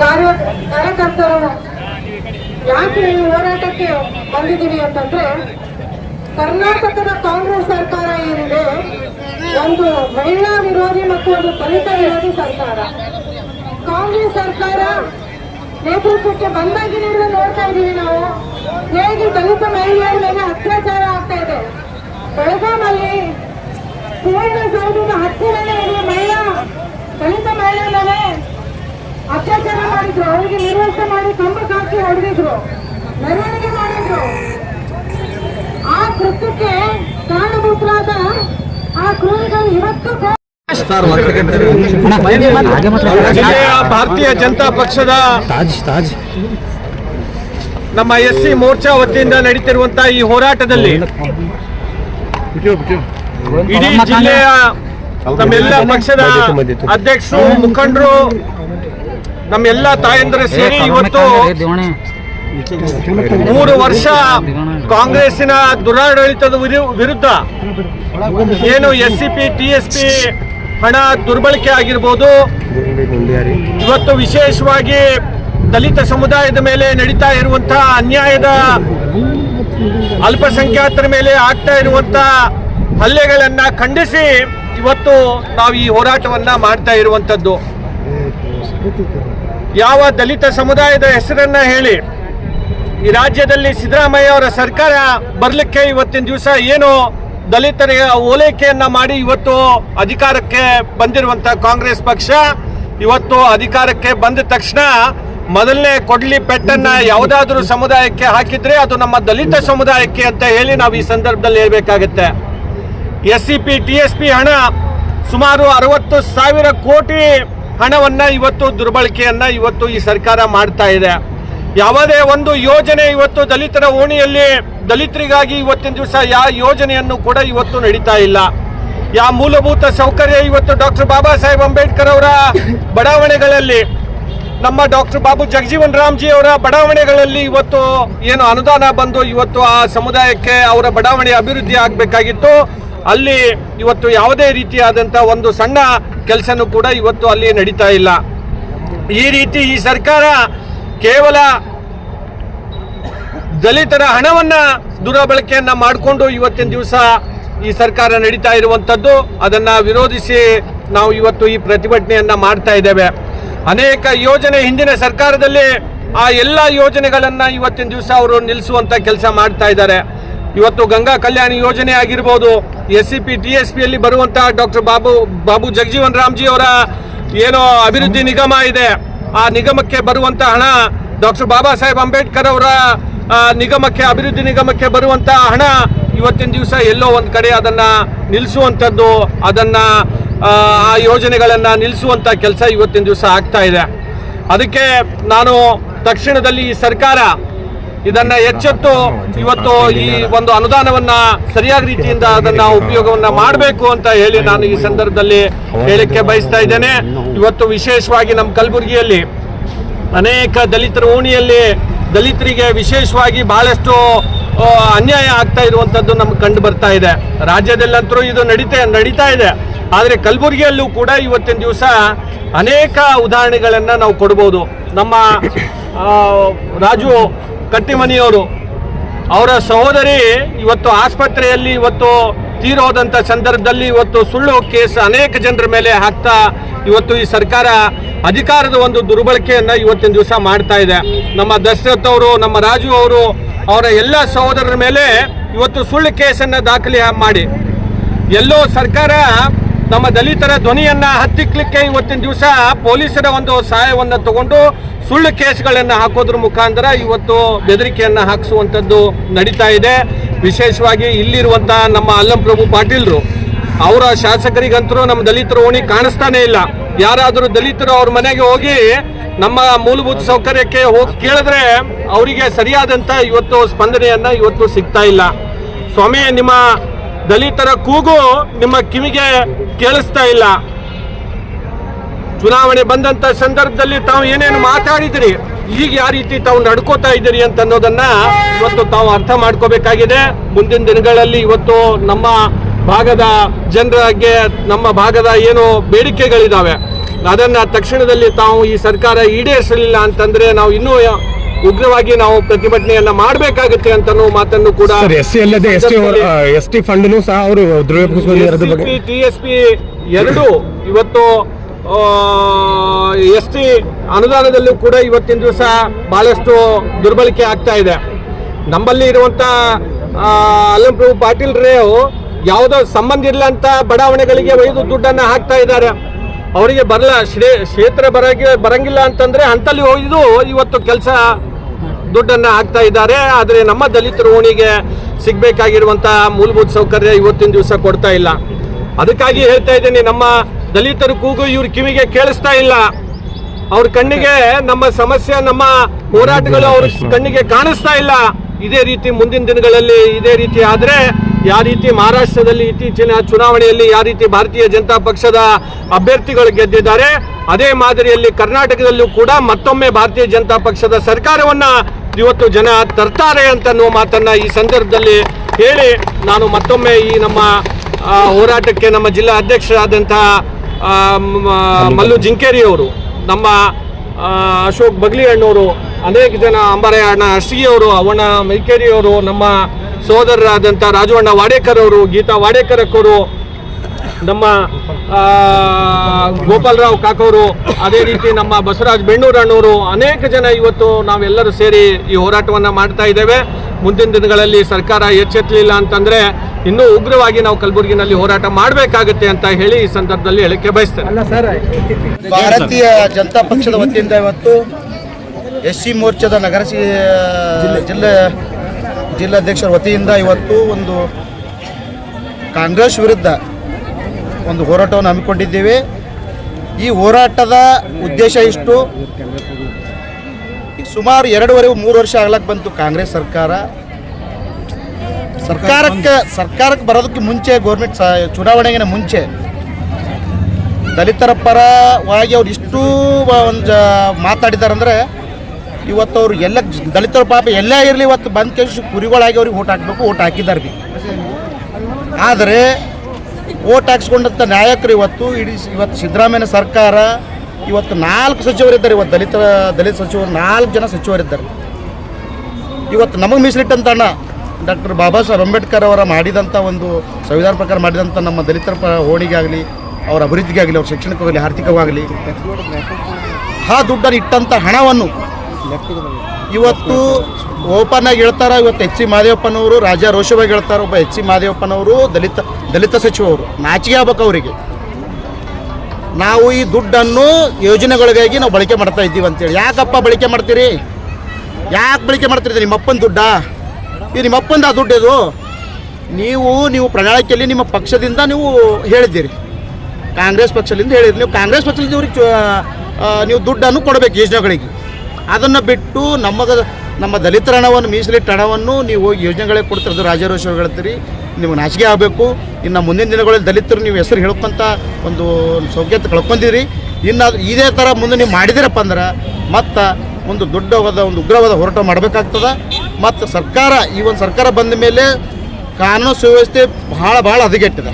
ಕಾರ್ಯ ಕಾರ್ಯಕರ್ತರು ಯಾಕೆ ಈ ಹೋರಾಟಕ್ಕೆ ಬಂದಿದ್ದೀವಿ ಅಂತಂದ್ರೆ, ಕರ್ನಾಟಕದ ಕಾಂಗ್ರೆಸ್ ಸರ್ಕಾರ ಏನಿದೆ, ಒಂದು ಮಹಿಳಾ ವಿರೋಧಿ ಮತ್ತು ಒಂದು ದಲಿತ ವಿರೋಧಿ ಸರ್ಕಾರ. ಕಾಂಗ್ರೆಸ್ ಸರ್ಕಾರ ನೇತೃತ್ವಕ್ಕೆ ಬಂದಾಗಿನಿಂದ ನೋಡ್ತಾ ಇದೀವಿ ನಾವು. ಹೇಗೆ ದಲಿತ ಮಹಿಳೆಯರ ಮೇಲೆ ಅತ್ಯಾಚಾರ ಆಗ್ತಾ ಇದೆ. ಬೆಳಗಾಮಲ್ಲಿ ಸುವರ್ಣ ಸೌಧದ ಹತ್ತಿರನೇ ಮಹಿಳಾ ದಲಿತ ಮಹಿಳೆ ಮೇಲೆ ಅತ್ಯಾಚಾರ ಮಾಡಿದ್ರು ಅವರಿಗೆ ನಿರ್ವಹಣೆ ಮಾಡಿ ಕಂಬ ಕಾಕಿ ಹೊಡೆದಿದ್ರು. ಮೆರವಣಿಗೆ ಮಾಡಿದ್ರು. ಆ ಕೃತ್ಯಕ್ಕೆ ಕಾರಣಭೂತರಾದ ಆ ಕ್ರೂರಿಗಳು ಇವತ್ತು ಜಿಲ್ಲೆಯ ಭಾರತೀಯ ಜನತಾ ಪಕ್ಷದ ತಾಜ್ ತಾಜ್. ನಮ್ಮ ಎಸ್ ಸಿ ಮೋರ್ಚಾ ವತಿಯಿಂದ ನಡೀತಿರುವಂತಹ ಈ ಹೋರಾಟದಲ್ಲಿ ಇಡೀ ಜಿಲ್ಲೆಯ ನಮ್ಮೆಲ್ಲ ಪಕ್ಷದ ಅಧ್ಯಕ್ಷರು ಮುಖಂಡರು ನಮ್ಮೆಲ್ಲ ತಾಯಂದಿರು ಸೇರಿ ಇವತ್ತು ಮೂರು ವರ್ಷ ಕಾಂಗ್ರೆಸ್ಸಿನ ದುರಾಡಳಿತದ ವಿರು- ವಿರುದ್ಧ ಏನು S C P T S P ಹಣ ದುರ್ಬಳಕೆ ಆಗಿರ್ಬೋದು ಇವತ್ತು ವಿಶೇಷವಾಗಿ ದಲಿತ ಸಮುದಾಯದ ಮೇಲೆ ನಡೀತಾ ಇರುವಂತಹ ಅನ್ಯಾಯದ ಅಲ್ಪಸಂಖ್ಯಾತರ ಮೇಲೆ ಆಗ್ತಾ ಇರುವಂತಹ ಹಲ್ಲೆಗಳನ್ನ ಖಂಡಿಸಿ ಇವತ್ತು ನಾವು ಈ ಹೋರಾಟವನ್ನ ಮಾಡ್ತಾ ಇರುವಂತದ್ದು ಯಾವ ದಲಿತ ಸಮುದಾಯದ ಹೆಸರನ್ನ ಹೇಳಿ, ಈ ರಾಜ್ಯದಲ್ಲಿ ಸಿದ್ದರಾಮಯ್ಯ ಅವರ ಸರ್ಕಾರ ಬರಲಿಕ್ಕೆ ಇವತ್ತಿನ ದಿವಸ ಏನು ದಲಿತರಿಗೆ ಓಲೈಕೆಯನ್ನ ಮಾಡಿ ಇವತ್ತು ಅಧಿಕಾರಕ್ಕೆ ಬಂದಿರುವಂತ ಕಾಂಗ್ರೆಸ್ ಪಕ್ಷ, ಇವತ್ತು ಅಧಿಕಾರಕ್ಕೆ ಬಂದ ತಕ್ಷಣ ಮೊದಲನೇ ಕೊಡ್ಲಿ ಪೆಟ್ಟನ್ನ ಯಾವುದಾದ್ರೂ ಸಮುದಾಯಕ್ಕೆ ಹಾಕಿದ್ರೆ ಅದು ನಮ್ಮ ದಲಿತ ಸಮುದಾಯಕ್ಕೆ ಅಂತ ಹೇಳಿ ನಾವು ಈ ಸಂದರ್ಭದಲ್ಲಿ ಹೇಳ್ಬೇಕಾಗತ್ತೆ. S C P T S P ಹಣ ಸುಮಾರು ಅರವತ್ತು ಸಾವಿರ ಕೋಟಿ ಹಣವನ್ನ ಇವತ್ತು ದುರ್ಬಳಕೆಯನ್ನು ಇವತ್ತು ಈ ಸರ್ಕಾರ ಮಾಡ್ತಾ ಇದೆ. ಯಾವುದೇ ಒಂದು ಯೋಜನೆ ಇವತ್ತು ದಲಿತರ ಓಣಿಯಲ್ಲಿ, ದಲಿತರಿಗಾಗಿ ಇವತ್ತಿನ ದಿವಸ ಯಾವ ಯೋಜನೆಯನ್ನು ಕೂಡ ಇವತ್ತು ನಡೀತಾ ಇಲ್ಲ. ಯಾವ ಮೂಲಭೂತ ಸೌಕರ್ಯ ಇವತ್ತು ಡಾಕ್ಟರ್ ಬಾಬಾ ಸಾಹೇಬ್ ಅಂಬೇಡ್ಕರ್ ಅವರ ಬಡಾವಣೆಗಳಲ್ಲಿ, ನಮ್ಮ ಡಾಕ್ಟರ್ ಬಾಬು ಜಗಜೀವನ್ ರಾಮ್ಜಿ ಅವರ ಬಡಾವಣೆಗಳಲ್ಲಿ ಇವತ್ತು ಏನು ಅನುದಾನ ಬಂದು ಇವತ್ತು ಆ ಸಮುದಾಯಕ್ಕೆ ಅವರ ಬಡಾವಣೆ ಅಭಿವೃದ್ಧಿ ಆಗಬೇಕಾಗಿತ್ತು. ಅಲ್ಲಿ ಇವತ್ತು ಯಾವುದೇ ರೀತಿಯಾದಂಥ ಒಂದು ಸಣ್ಣ ಕೆಲಸನೂ ಕೂಡ ಇವತ್ತು ಅಲ್ಲಿ ನಡೀತಾ ಇಲ್ಲ. ಈ ರೀತಿ ಈ ಸರ್ಕಾರ ಕೇವಲ ದಲಿತರ ಹಣವನ್ನ ದುರಬಳಕೆಯನ್ನು ಮಾಡಿಕೊಂಡು ಇವತ್ತಿನ ದಿವಸ ಈ ಸರ್ಕಾರ ನಡೀತಾ ಇರುವಂಥದ್ದು ಅದನ್ನ ವಿರೋಧಿಸಿ ನಾವು ಇವತ್ತು ಈ ಪ್ರತಿಭಟನೆಯನ್ನ ಮಾಡ್ತಾ ಇದ್ದೇವೆ. ಅನೇಕ ಯೋಜನೆ ಹಿಂದಿನ ಸರ್ಕಾರದಲ್ಲಿ ಆ ಎಲ್ಲ ಯೋಜನೆಗಳನ್ನ ಇವತ್ತಿನ ದಿವಸ ಅವರು ನಿಲ್ಲಿಸುವಂಥ ಕೆಲಸ ಮಾಡ್ತಾ ಇದ್ದಾರೆ. ಇವತ್ತು ಗಂಗಾ ಕಲ್ಯಾಣ ಯೋಜನೆ ಆಗಿರ್ಬೋದು S C P T S ಪಿಯಲ್ಲಿ ಬರುವಂತಹ ಡಾಕ್ಟರ್ ಬಾಬು ಬಾಬು ಜಗಜೀವನ್ ರಾಮ್ಜಿ ಅವರ ಏನೋ ಅಭಿವೃದ್ಧಿ ನಿಗಮ ಇದೆ. ಆ ನಿಗಮಕ್ಕೆ ಬರುವಂತ ಹಣ ಡಾಕ್ಟರ್ ಬಾಬಾ ಸಾಹೇಬ್ ಅಂಬೇಡ್ಕರ್ ಅವರ ನಿಗಮಕ್ಕೆ ಅಭಿವೃದ್ಧಿ ನಿಗಮಕ್ಕೆ ಬರುವಂತ ಹಣ ಇವತ್ತಿನ ದಿವಸ ಎಲ್ಲೋ ಒಂದು ಕಡೆ ಅದನ್ನ ನಿಲ್ಲಿಸುವಂಥದ್ದು ಅದನ್ನ ಆ, ಆ ಯೋಜನೆಗಳನ್ನ ನಿಲ್ಲಿಸುವಂತ ಕೆಲಸ ಇವತ್ತಿನ ದಿವಸ ಆಗ್ತಾ ಇದೆ. ಅದಕ್ಕೆ ನಾನು ತಕ್ಷಣದಲ್ಲಿ ಈ ಸರ್ಕಾರ ಇದನ್ನ ಎಚ್ಚೆತ್ತು ಇವತ್ತು ಈ ಒಂದು ಅನುದಾನವನ್ನ ಸರಿಯಾದ ರೀತಿಯಿಂದ ಅದನ್ನ ಉಪಯೋಗವನ್ನ ಮಾಡಬೇಕು ಅಂತ ಹೇಳಿ ನಾನು ಈ ಸಂದರ್ಭದಲ್ಲಿ ಹೇಳಿಕೆ ಬಯಸ್ತಾ ಇದ್ದೇನೆ. ಇವತ್ತು ವಿಶೇಷವಾಗಿ ನಮ್ಮ ಕಲಬುರಗಿಯಲ್ಲಿ ಅನೇಕ ದಲಿತರ ಓಣಿಯಲ್ಲಿ ದಲಿತರಿಗೆ ವಿಶೇಷವಾಗಿ ಬಹಳಷ್ಟು ಅನ್ಯಾಯ ಆಗ್ತಾ ಇರುವಂತದ್ದು ನಮ್ಗೆ ಕಂಡು ಬರ್ತಾ ಇದೆ. ರಾಜ್ಯದಲ್ಲಂತರೂ ಇದು ನಡೀತಾ ನಡೀತಾ ಇದೆ. ಆದರೆ ಕಲಬುರಗಿಯಲ್ಲೂ ಕೂಡ ಇವತ್ತಿನ ದಿವಸ ಅನೇಕ ಉದಾಹರಣೆಗಳನ್ನು ನಾವು ಕೊಡ್ಬೋದು. ನಮ್ಮ ರಾಜು ಕಟ್ಟಿಮನಿಯವರು, ಅವರ ಸಹೋದರಿ ಇವತ್ತು ಆಸ್ಪತ್ರೆಯಲ್ಲಿ ಇವತ್ತು ತೀರೋದಂಥ ಸಂದರ್ಭದಲ್ಲಿ ಇವತ್ತು ಸುಳ್ಳು ಕೇಸ್ ಅನೇಕ ಜನರ ಮೇಲೆ ಹಾಕ್ತಾ ಇವತ್ತು ಈ ಸರ್ಕಾರ ಅಧಿಕಾರದ ಒಂದು ದುರ್ಬಳಕೆಯನ್ನು ಇವತ್ತಿನ ದಿವಸ ಮಾಡ್ತಾ ಇದೆ. ನಮ್ಮ ದಶರಥ್ ಅವರು, ನಮ್ಮ ರಾಜು ಅವರು, ಅವರ ಎಲ್ಲ ಸಹೋದರರ ಮೇಲೆ ಇವತ್ತು ಸುಳ್ಳು ಕೇಸನ್ನು ದಾಖಲೆ ಮಾಡಿ. ಎಲ್ಲೋ ಸರ್ಕಾರ ನಮ್ಮ ದಲಿತರ ಧ್ವನಿಯನ್ನ ಹತ್ತಿಕ್ಲಿಕ್ಕೆ ಇವತ್ತಿನ ದಿವಸ ಪೊಲೀಸರ ಒಂದು ಸಹಾಯವನ್ನ ತಗೊಂಡು ಸುಳ್ಳು ಕೇಸ್ಗಳನ್ನ ಹಾಕೋದ್ರ ಮುಖಾಂತರ ಇವತ್ತು ಬೆದರಿಕೆಯನ್ನ ಹಾಕಿಸುವಂಥದ್ದು ನಡೀತಾ ಇದೆ. ವಿಶೇಷವಾಗಿ ಇಲ್ಲಿರುವಂತ ನಮ್ಮ ಅಲ್ಲಂ ಪ್ರಭು ಪಾಟೀಲ್ರು, ಅವರ ಶಾಸಕರಿಗಂತರೂ ನಮ್ಮ ದಲಿತರ ಓಣಿ ಕಾಣಿಸ್ತಾನೆ ಇಲ್ಲ. ಯಾರಾದರೂ ದಲಿತರು ಅವ್ರ ಮನೆಗೆ ಹೋಗಿ ನಮ್ಮ ಮೂಲಭೂತ ಸೌಕರ್ಯಕ್ಕೆ ಹೋಗಿ ಕೇಳಿದ್ರೆ ಅವರಿಗೆ ಸರಿಯಾದಂತ ಇವತ್ತು ಸ್ಪಂದನೆಯನ್ನ ಇವತ್ತು ಸಿಗ್ತಾ ಇಲ್ಲ. ಸ್ವಾಮಿ, ನಿಮ್ಮ ದಲಿತರ ಕೂಗು ನಿಮ್ಮ ಕಿವಿಗೆ ಕೇಳಿಸ್ತಾ ಇಲ್ಲ. ಚುನಾವಣೆ ಬಂದಂತ ಸಂದರ್ಭದಲ್ಲಿ ತಾವು ಏನೇನು ಮಾತಾಡಿದಿರಿ? ಈಗ ಯಾವ ರೀತಿ ತಾವು ನಡ್ಕೋತಾ ಇದ್ದೀರಿ ಅಂತ ಅನ್ನೋದನ್ನ ಇವತ್ತು ತಾವು ಅರ್ಥ ಮಾಡ್ಕೋಬೇಕಾಗಿದೆ. ಮುಂದಿನ ದಿನಗಳಲ್ಲಿ ಇವತ್ತು ನಮ್ಮ ಭಾಗದ ಜನರಿಗೆ, ನಮ್ಮ ಭಾಗದ ಏನು ಬೇಡಿಕೆಗಳಿದಾವೆ, ಅದನ್ನ ತಕ್ಷಣದಲ್ಲಿ ತಾವು ಈ ಸರ್ಕಾರ ಈಡೇರಿಸಲಿಲ್ಲ ಅಂತಂದ್ರೆ ನಾವು ಇನ್ನೂ ಉಗ್ರವಾಗಿ ನಾವು ಪ್ರತಿಭಟನೆಯನ್ನ ಮಾಡಬೇಕಾಗುತ್ತೆ ಅಂತ ಮಾತನ್ನು ಕೂಡ ಎಸ್ ಸಿ ಅಲ್ಲದೆ ಎಸ್ ಟಿ ಎಸ್ ಟಿ ಸಹ ಅವರು ಟಿ ಎಸ್ ಪಿ ಎರಡು ಇವತ್ತು ಎಸ್ ಟಿ ಅನುದಾನದಲ್ಲೂ ಕೂಡ ಇವತ್ತಿನ ದಿವಸ ಬಹಳಷ್ಟು ದುರ್ಬಳಕೆ ಆಗ್ತಾ ಇದೆ. ನಮ್ಮಲ್ಲಿ ಇರುವಂತ ಅಲ್ಲಂಪ್ರಭು ಪಾಟೀಲ್ ರೇವ್ ಯಾವುದೋ ಸಂಬಂಧ ಇಲ್ಲ ಅಂತ ಬಡಾವಣೆಗಳಿಗೆ ಒಯ್ದು ದುಡ್ಡನ್ನ ಹಾಕ್ತಾ ಇದ್ದಾರೆ. ಅವರಿಗೆ ಬರಲ್ಲ ಶ್ರೇ ಕ್ಷೇತ್ರ ಬರಗಿ ಬರಂಗಿಲ್ಲ ಅಂತಂದ್ರೆ ಅಂತಲ್ಲಿ ಒಯ್ದು ಇವತ್ತು ಕೆಲಸ ದುಡ್ಡನ್ನ ಹಾಕ್ತಾ ಇದ್ದಾರೆ. ಆದರೆ ನಮ್ಮ ದಲಿತರ ಓಣಿಗೆ ಸಿಗಬೇಕಾಗಿರುವಂಥ ಮೂಲಭೂತ ಸೌಕರ್ಯ ಇವತ್ತಿನ ದಿವಸ ಕೊಡ್ತಾ ಇಲ್ಲ. ಅದಕ್ಕಾಗಿ ಹೇಳ್ತಾ ಇದ್ದೀನಿ, ನಮ್ಮ ದಲಿತರು ಕೂಗು ಇವ್ರ ಕಿವಿಗೆ ಕೇಳಿಸ್ತಾ ಇಲ್ಲ. ಅವ್ರ ಕಣ್ಣಿಗೆ ನಮ್ಮ ಸಮಸ್ಯೆ, ನಮ್ಮ ಹೋರಾಟಗಳು ಅವ್ರ ಕಣ್ಣಿಗೆ ಕಾಣಿಸ್ತಾ ಇಲ್ಲ. ಇದೇ ರೀತಿ ಮುಂದಿನ ದಿನಗಳಲ್ಲಿ, ಇದೇ ರೀತಿ ಆದರೆ ಯಾವ ರೀತಿ ಮಹಾರಾಷ್ಟ್ರದಲ್ಲಿ ಇತ್ತೀಚಿನ ಚುನಾವಣೆಯಲ್ಲಿ ಯಾವ ರೀತಿ ಭಾರತೀಯ ಜನತಾ ಪಕ್ಷದ ಅಭ್ಯರ್ಥಿಗಳು ಗೆದ್ದಿದ್ದಾರೆ, ಅದೇ ಮಾದರಿಯಲ್ಲಿ ಕರ್ನಾಟಕದಲ್ಲೂ ಕೂಡ ಮತ್ತೊಮ್ಮೆ ಭಾರತೀಯ ಜನತಾ ಪಕ್ಷದ ಸರ್ಕಾರವನ್ನ ಇವತ್ತು ಜನ ತರ್ತಾರೆ ಅಂತ ಅನ್ನುವ ಮಾತನ್ನ ಈ ಸಂದರ್ಭದಲ್ಲಿ ಹೇಳಿ ನಾನು ಮತ್ತೊಮ್ಮೆ ಈ ನಮ್ಮ ಹೋರಾಟಕ್ಕೆ ನಮ್ಮ ಜಿಲ್ಲಾ ಅಧ್ಯಕ್ಷರಾದಂತಹ ಮಲ್ಲು ಜಿಂಕೇರಿಯವರು ನಮ್ಮ ಅಶೋಕ್ ಬಗ್ಲಿ ಅಣ್ಣವರು ಅನೇಕ ಜನ ಅಂಬಾರೆ ಅಣ್ಣ ಅವರು ಅವಣ್ಣ ಮೈಕೇರಿಯವರು ನಮ್ಮ ಸೋದರರಾದಂಥ ರಾಜವಣ್ಣ ವಾಡೇಕರ್ ಅವರು ಗೀತಾ ವಾಡೇಕರ್ ಅಕ್ಕವರು ನಮ್ಮ ಗೋಪಾಲರಾವ್ ಕಾಕೋರು ಅದೇ ರೀತಿ ನಮ್ಮ ಬಸವರಾಜ್ ಬೆಣ್ಣೂರಣ್ಣವರು ಅನೇಕ ಜನ ಇವತ್ತು ನಾವೆಲ್ಲರೂ ಸೇರಿ ಈ ಹೋರಾಟವನ್ನು ಮಾಡ್ತಾ ಇದ್ದೇವೆ. ಮುಂದಿನ ದಿನಗಳಲ್ಲಿ ಸರ್ಕಾರ ಎಚ್ಚೆತ್ತಲಿಲ್ಲ ಅಂತಂದರೆ ಇನ್ನೂ ಉಗ್ರವಾಗಿ ನಾವು ಕಲಬುರಗಿನಲ್ಲಿ ಹೋರಾಟ ಮಾಡಬೇಕಾಗುತ್ತೆ ಅಂತ ಹೇಳಿ ಈ ಸಂದರ್ಭದಲ್ಲಿ ಹೇಳಿಕೆ ಬಯಸ್ತೇನೆ. ಭಾರತೀಯ ಜನತಾ ಪಕ್ಷದ ವತಿಯಿಂದ ಇವತ್ತು ಎಸ್ ಸಿ ಮೋರ್ಚಾದ ನಗರ ಜಿಲ್ಲೆ ಜಿಲ್ಲಾಧ್ಯಕ್ಷರ ವತಿಯಿಂದ ಇವತ್ತು ಒಂದು ಕಾಂಗ್ರೆಸ್ ವಿರುದ್ಧ ಒಂದು ಹೋರಾಟವನ್ನು ಹಮ್ಮಿಕೊಂಡಿದ್ದೇವೆ. ಈ ಹೋರಾಟದ ಉದ್ದೇಶ ಇಷ್ಟು ಸುಮಾರು ಎರಡೂವರೆ, ಮೂರು ವರ್ಷ ಆಗ್ಲಕ್ಕೆ ಬಂತು ಕಾಂಗ್ರೆಸ್ ಸರ್ಕಾರ. ಸರ್ಕಾರಕ್ಕೆ ಸರ್ಕಾರಕ್ಕೆ ಬರೋದಕ್ಕೆ ಮುಂಚೆ ಗೌರ್ಮೆಂಟ್ ಸ, ಚುನಾವಣೆಗಿನ ಮುಂಚೆ ದಲಿತರ ಪರವಾಗಿ ಅವ್ರು ಇಷ್ಟು ಒಂದು ಮಾತಾಡಿದಾರಂದ್ರೆ ಇವತ್ತು ಅವರು ಎಲ್ಲ ದಲಿತರ ಪಾಪ ಎಲ್ಲ ಇರಲಿ ಇವತ್ತು ಬಂದ ಕೇಳಿ ಕುರಿಗಳಾಗಿ ಅವ್ರಿಗೆ ಓಟ್ ಹಾಕಬೇಕು, ಓಟ್ ಹಾಕಿದ್ದಾರೆ. ಆದರೆ ಓಟ್ ಹಾಕ್ಸ್ಕೊಂಡಂಥ ನಾಯಕರು ಇವತ್ತು, ಇಡೀ ಇವತ್ತು ಸಿದ್ದರಾಮಯ್ಯ ಸರ್ಕಾರ, ಇವತ್ತು ನಾಲ್ಕು ಸಚಿವರಿದ್ದಾರೆ ಇವತ್ತು ದಲಿತ ದಲಿತ ಸಚಿವರು, ನಾಲ್ಕು ಜನ ಸಚಿವರಿದ್ದಾರೆ ಇವತ್ತು ನಮಗೆ ಮೀಸಲಿಟ್ಟಂತ ಅಣ್ಣ, ಡಾಕ್ಟರ್ ಬಾಬಾ ಸಾಹೇಬ್ ಅಂಬೇಡ್ಕರ್ ಅವರ ಮಾಡಿದಂಥ ಒಂದು ಸಂವಿಧಾನ ಪ್ರಕಾರ ಮಾಡಿದಂಥ ನಮ್ಮ ದಲಿತರ ಪ ಆಗಲಿ ಅವರ ಅಭಿವೃದ್ಧಿಗೆ ಆಗಲಿ ಅವ್ರ ಶೈಕ್ಷಣಿಕವಾಗಲಿ, ಆರ್ಥಿಕವಾಗಲಿ, ಆ ದುಡ್ಡನ್ನು ಇಟ್ಟಂಥ ಹಣವನ್ನು ಇವತ್ತು ಓಪನ್ ಆಗಿ ಹೇಳ್ತಾರ, ಇವತ್ತು ಎಚ್ ಸಿ ಮಾದೇವಪ್ಪನವರು, ರಾಜ ರೋಷವಾಗಿ ಹೇಳ್ತಾರ, ಒಬ್ಬ ಎಚ್ ಸಿ ಮಾದೇವಪ್ಪನವರು, ದಲಿತ ದಲಿತ ಸಚಿವರು ನಾಚಿಕೆ ಆಗ್ಬೇಕು ಅವರಿಗೆ. ನಾವು ಈ ದುಡ್ಡನ್ನು ಯೋಜನೆಗಳಿಗಾಗಿ ನಾವು ಬಳಕೆ ಮಾಡ್ತಾ ಇದ್ದೀವಿ ಅಂತೇಳಿ. ಯಾಕಪ್ಪ ಬಳಕೆ ಮಾಡ್ತೀರಿ? ಯಾಕೆ ಬಳಕೆ ಮಾಡ್ತೀರಿ? ನಿಮ್ಮಪ್ಪನ ದುಡ್ಡಾ? ಇದು ನಿಮ್ಮಪ್ಪಂದ ಆ ದುಡ್ಡು ಇದು? ನೀವು ನೀವು ಪ್ರಣಾಳಿಕೆಯಲ್ಲಿ ನಿಮ್ಮ ಪಕ್ಷದಿಂದ ನೀವು ಹೇಳಿದ್ದೀರಿ. ಕಾಂಗ್ರೆಸ್ ಪಕ್ಷದಿಂದ ಹೇಳಿದ್ರಿ. ನೀವು ಕಾಂಗ್ರೆಸ್ ಪಕ್ಷದಿಂದ ಇವ್ರಿಗೆ ನೀವು ದುಡ್ಡನ್ನು ಕೊಡಬೇಕು ಯೋಜನೆಗಳಿಗೆ. ಅದನ್ನು ಬಿಟ್ಟು ನಮಗೆ ನಮ್ಮ ದಲಿತರ ಹಣವನ್ನು ಮೀಸಲಿಟ್ಟ ಹಣವನ್ನು ನೀವು ಹೋಗಿ ಯೋಜನೆಗಳಿಗೆ ಕೊಡ್ತಿರೋದು ರಾಜಾರೋಷ ಹೇಳ್ತೀರಿ. ನಿಮಗೆ ನಾಚಿಕೆ ಆಗಬೇಕು. ಇನ್ನು ಮುಂದಿನ ದಿನಗಳಲ್ಲಿ ದಲಿತರು ನೀವು ಹೆಸರು ಹೇಳ್ಕೊಂತ ಒಂದು ಸೌಖ್ಯತೆ ಕಳ್ಕೊಂಡಿರಿ. ಇನ್ನು ಇದೇ ಥರ ಮುಂದೆ ನೀವು ಮಾಡಿದಿರಪ್ಪ ಅಂದ್ರೆ ಮತ್ತು ಒಂದು ದೊಡ್ಡವಾದ, ಒಂದು ಉಗ್ರವಾದ ಹೋರಾಟ ಮಾಡಬೇಕಾಗ್ತದೆ. ಮತ್ತು ಸರ್ಕಾರ, ಈ ಒಂದು ಸರ್ಕಾರ ಬಂದ ಮೇಲೆ ಕಾನೂನು ಸುವ್ಯವಸ್ಥೆ ಭಾಳ ಭಾಳ ಹದಗೆಟ್ಟಿದೆ.